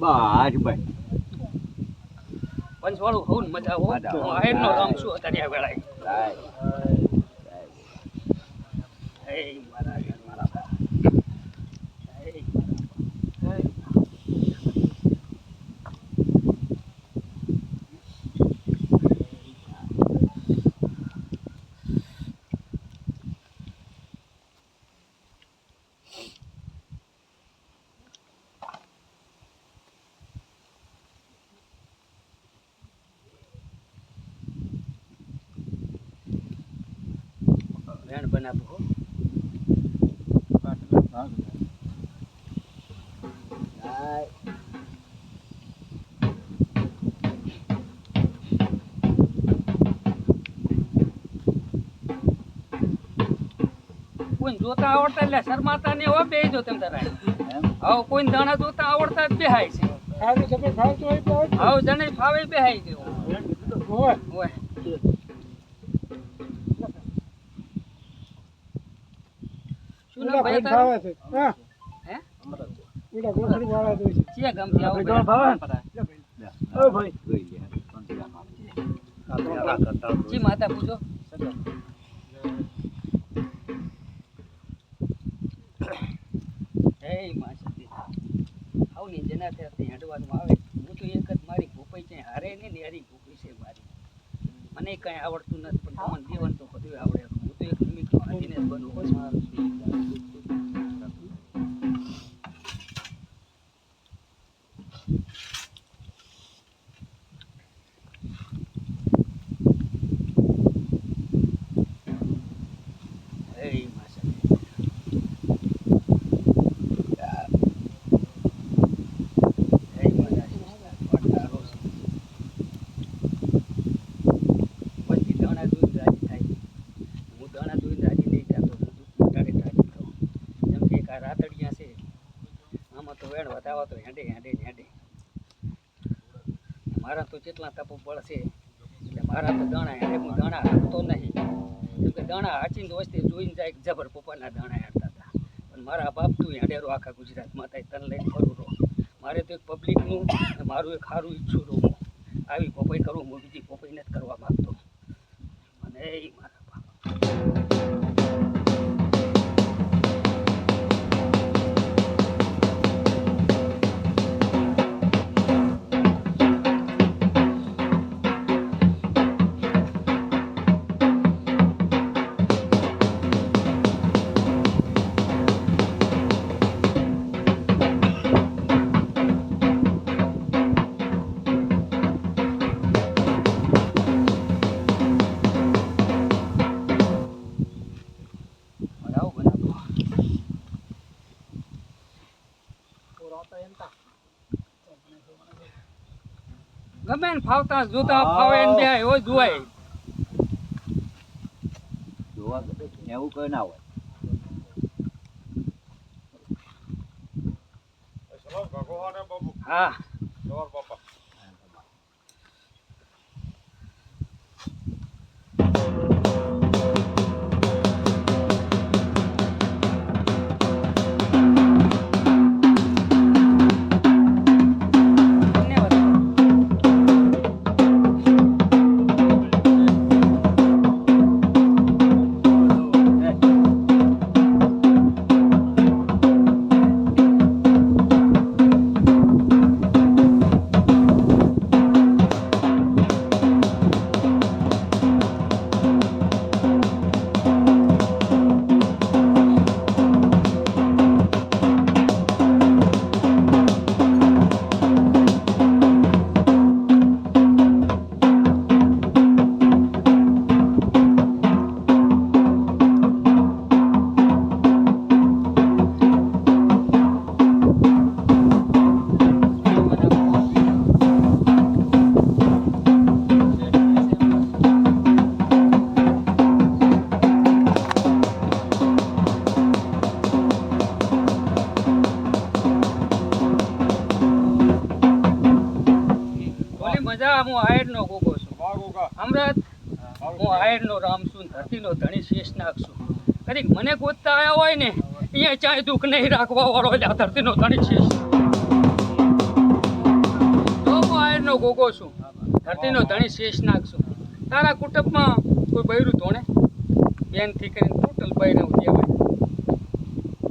બસ ભાઈ. પંચવાળું હોઉં મજા હો હો. હું છું અત્યારે વેળાએ. હે મારા જોતા આવડતા એટલે શરમાતા ને હો બે જો તેમ તારા હવે કોઈ દાણા જોતા આવડતા જ બેહાય છે હોય હોય. હવે જણે ફાવે બેહાય ગયો હોય. ઉડા ભાઈ ભાઈ ભાવે છે. હા. હે? ઉડા ગોઠડી વાળા તો છે. ચિયા ગામથી આવો બધા? જી માતા પૂછો હે માસી આવ તે તે હેડવાનું આવે. હું તો એક જ મારી ભૂપાઈ છે હારે ને ને હારી છે મારી. મને કઈ આવડતું નથી પણ તમને દેવન તો બધું આવડે હું તો એક નિમિત્ત હાથીને જ બનવું હે માસી હે મારા પટારો પછી દાણા દૂધ રાજી થાય હું દાણા દૂધ રાજી નહીં થતો હું દૂધ મોટાડે રાજી થાઉં જેમ કે એક આ રાતડિયા છે આમાં તો વેણ વધાવો તો હેંડે હેંડે ને હેંડે મારા તો જેટલા તપો પડશે એટલે મારા તો દાણા એટલે હું દાણા હાંકતો નહીં. કેમ કે દાણા હાચીને વસ્તી જોઈને જાય જબર પપ્પાના દાણા હાંકતા હતા. પણ મારા બાપ તું હેડેરો આખા ગુજરાતમાં થાય, તને લઈને ફરું રહો. મારે તો એક પબ્લિકનું મારું એક સારું ઈચ્છું રહું. આવી પપાઈ કરું, હું બીજી પપાઈ નથી કરવા માગતો. અને એ મારા ફાવતા જોતા ફાવે ને બે એવો જોવાય જોવા એવું કઈ ના હોય. હા. હું રામસુન ધરતીનો ધણી શેષ નાખશું કદી કદીક મને ગોતતા આવ્યા હોય ને અહીંયા ચાય દુઃખ નહીં રાખવા વાળો એટલે આ ધરતીનો ધણી શેષ તો હું આયરનો ગોગો છું ધરતીનો ધણી શેષ નાખશું તારા કુટુંબમાં કોઈ બૈરું ધોણે? બેનથી કરીને ટોટલ બૈરું કહેવાય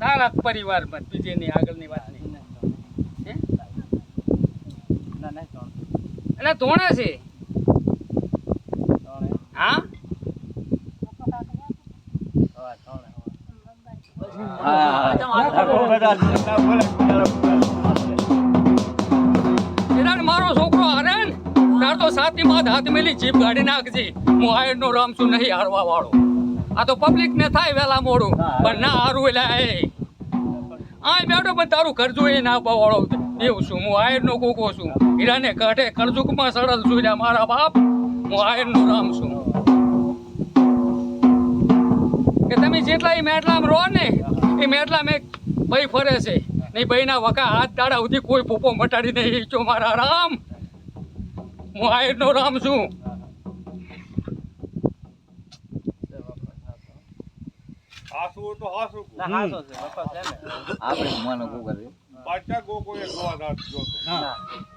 તારા પરિવારમાં બીજેની આગળની વાત નહીં? એટલે ધોણા છે હા હા બધા બોલે એદાન મારો છોકરો હારે ને તો માત હાથ મેલી ગાડી નાખજે. હું આયરનો રામ છું, નહીં હારવા વાળો. આ તો પબ્લિક ને થાય વેલા મોડું, પણ ના હારું એટલે આ બેઠો પણ તારું કરજો એ ના વાળો એવું છું, હું આયરનો કોકો છું. હીરાને કાઢે કરજુકમાં સરળ છું મારા બાપ. હું આયરનો રામ છું. કે તમે જેટલા એ મેટલામાં રહો ને એ મેટલા મેં ભાઈ ફરે છે. નહીં ભાઈના વકા હાથ દાડા સુધી કોઈ પોપો મટાડી નહીં. ચો મારા રામ હું આયરનો રામ છું. હાસુ તો હાસુ આપણે માનો કો કરે પાછા ગો ગોવા રાત જોતો. હું.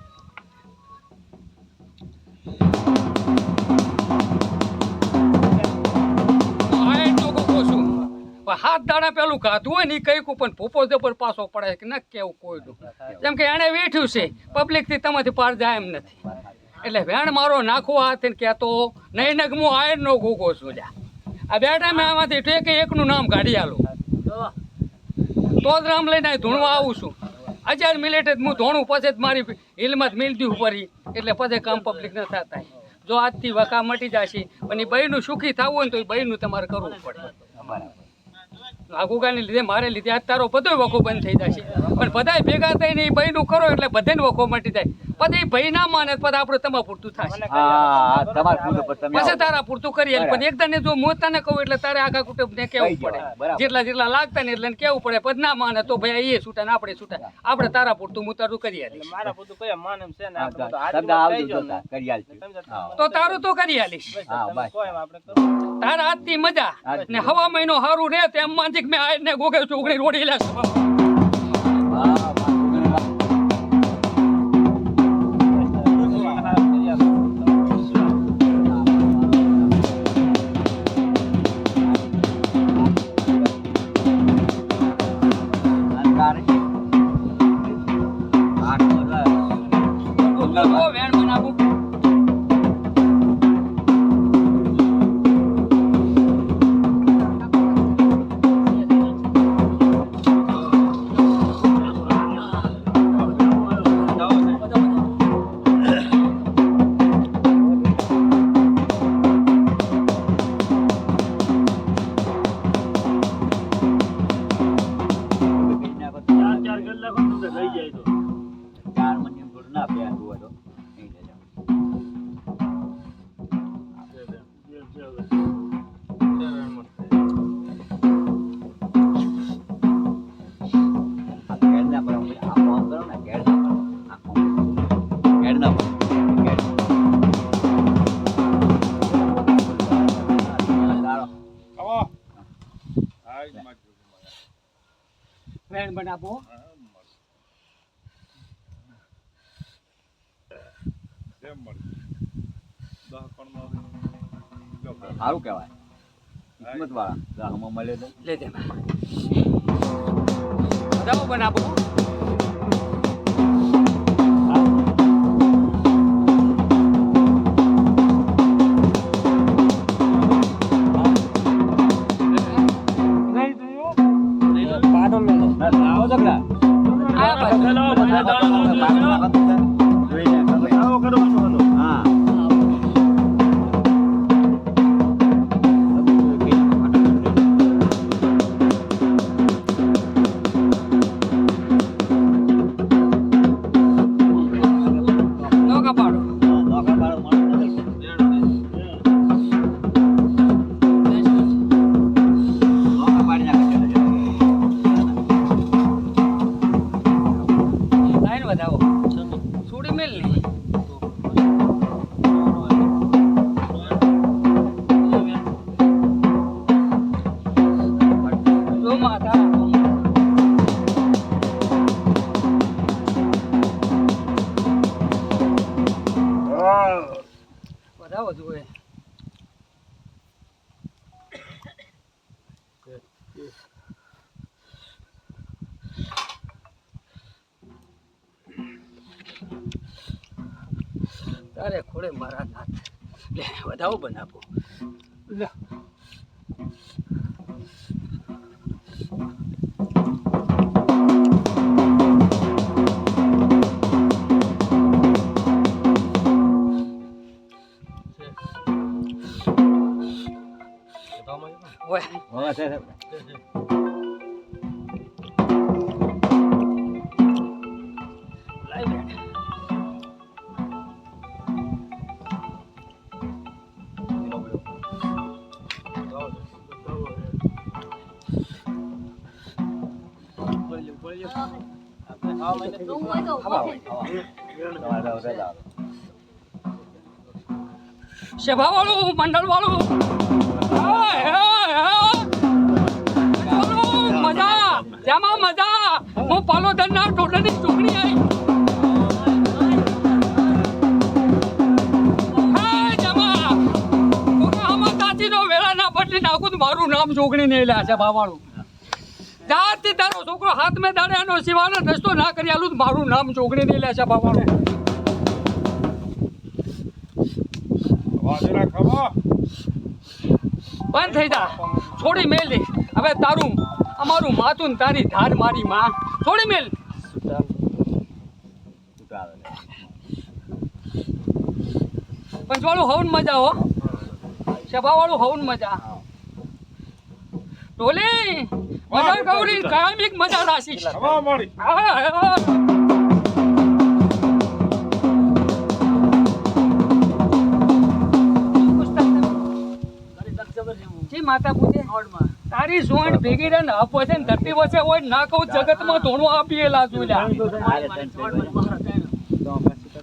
હાથ દાડા પેલું ખાધું હોય ને એ કઈ પણ પોપો જબર પાછો પડે કે ન કેવું કોઈનું જેમ કે એણે વેઠ્યું છે પબ્લિકથી તમાથી પાર જાય એમ નથી. એટલે વેણ મારો નાખો હાથ ને કહેતો, નહીં ને હું આયરનો ગોગો છું જા. આ બે મેં આમાંથી ઠેકે એકનું નામ કાઢી આલું. તો જ રામ લઈને ધૂણવા આવું છું. હજાર મિનિટ જ હું ધોણું પછી જ મારી હિલમાં જ મિલતી ઉપરી એટલે પછી કામ પબ્લિક ન થતા. જો આજથી વખા મટી જશે, પણ એ બહીનું સુખી થવું હોય ને તો એ બહીનું તમારે કરવું પડે. આગુગાને લીધે મારે લીધે આજ તારો બધો વખો બંધ થઈ જશે પણ બધાય ભેગા થઈને એ ભાઈનું કરો એટલે બધાને વખો મટી જાય. પછી ભાઈ ના માને પછી આપણે તમારે પૂરતું થશે. હા તમાર પૂરું પર તમે પછી તારા પૂરતું કરી આલે. પણ એકદમ જો હું તને કહું એટલે તારે આખા કુટુંબને કેવું પડે? જેટલા જેટલા લાગતા ને એટલે કેવું પડે? પછી ના માને તો ભાઈ એ છૂટા ને આપણે છૂટા. આપણે તારા પૂરતું હું તારું કરી આલીશ. મારા પૂરતું કયા માને છે ને બધું ને. તો તારું તો કરી આલીશ. હા, બસ. આપણે કરો. તારા હાથની મજા. ને હવા મહિનો હારું રે તેમ માનજીક મેં આયને ગોગે ચોકડી રોડી. ઓ વેણ બનાવું વેણ બનાવો સારું કહેવાય. હિંમત વાળા મળે લે દે બનાવો. છોડી મેલ ને Yes. માતા જ હોય તારે ખોડે મારા નાથ લે વધાવો બનાવો લે ઓય હા છે સભા વાળું મંડળ વાળું મજા જેમાં મજા હું પાલોદર ના ટોટલી ચૂંટણી આવી નાખું મારું નામ જોગણી નહીં લે છે, ભાવાળું. જાતથી તારો છોકરો હાથ મેં દાડે આનો સિવાનો રસ્તો ના કરી આલું તો મારું નામ ચોકડી નહીં લે છે ભાવાળું વાજરા ખાવા. બંધ થઈ જા. છોડી મેલ દે. હવે તારું અમારું માતું તારી ધાર મારી માં. છોડી મેલ. પંચવાળું હવન મજા હો. સભાવાળું હવન મજા. ઢોલી મજા ગૌરી કાયમિક મજા રાશી ખાવા મળી જી માતા પૂજે તારી સોંડ ભેગી રે ને આપો છે ને ધરતી વચ્ચે હોય ના કહું જગતમાં ધોણું આપીએ ત્રણ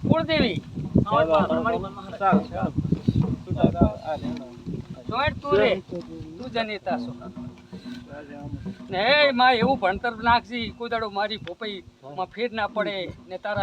કુળદેવી. જોઈન્ટ તું રે તું જનેતા છો. ને માં એવું ભણતર નાખશી કોઈ દાડો મારી ભોપઈ માં ફેર ના પડે ને તારા